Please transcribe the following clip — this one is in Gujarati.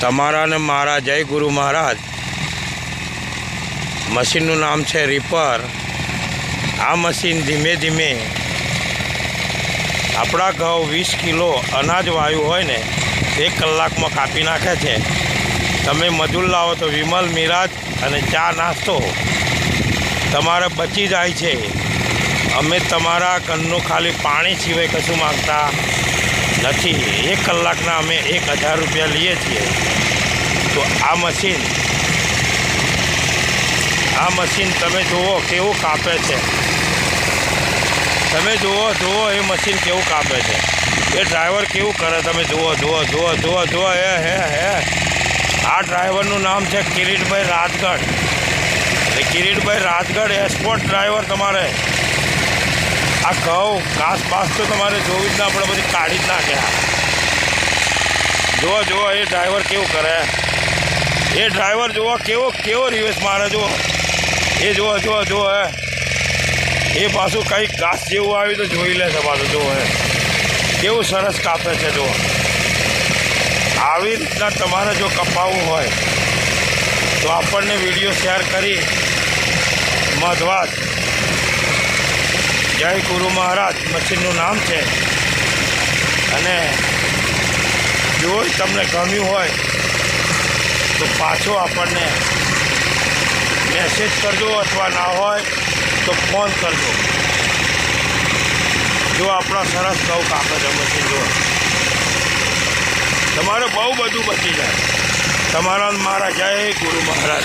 તમારા અને મારા જય ગુરુ મહારાજ. મશીનનું નામ છે રીપર આ મશીન ધીમે ધીમે આપણા ઘઉં વીસ કિલો અનાજ વાયુ હોય ને, એક કલાકમાં કાપી નાખે છે. તમે મજૂર લાવો તો વિમલ, મિરાજ અને ચા નાસ્તો તમારે બચી જાય છે. અમે તમારા ઘરનું ખાલી પાણી સિવાય કશું માગતા નથી. એક કલાકના અમે એક હજાર રૂપિયા લઈએ છીએ. તો આ મશીન આ મશીન તમે જુઓ કેવું કાપે છે. તમે જુઓ જુઓ એ મશીન કેવું કાપે છે. એ ડ્રાઈવર કેવું કરે તમે જુઓ જુઓ જુઓ જુઓ જુઓ હે હે હે. આ ડ્રાઈવરનું નામ છે કિરીટભાઈ રાજગઢ. એટલે કિરીટભાઈ રાજગઢ એક્સપોર્ટ ડ્રાઈવર તમારે. આ ઘઉં, ઘાસ બાસ તો તમારે જોવી જ ના પડે, બધી કાઢી જ નાખ્યા જુઓ જુઓ, એ ડ્રાઈવર કેવું કરે. એ ડ્રાઈવર જુઓ, કેવો કેવો રિવેશ મારે, જુઓ. એ જુઓ જુઓ જુઓ, હે. એ પાછું કંઈક ઘાસ જેવું આવ્યું તો જોઈ લે છે પાછું, જુઓ, હે. કેવું સરસ કાપે છે, જુઓ. આવી રીતના તમારે જો કપાવવું હોય, તો આપણને વીડિયો શેર કરી. મધવાત જય ગુરુ મહારાજ, મશીનનું નામ છે. અને જો તમને ગમ્યું હોય, તો પાછો આપણને મેસેજ કરજો અથવા ના હોય, તો ફોન કરજો. જો આપણા સરસ ઘઉં કાપે છે મશીન, જો. તમારે બહુ બધું બચી જાય. તમારા મારા જય ગુરુ મહારાજ.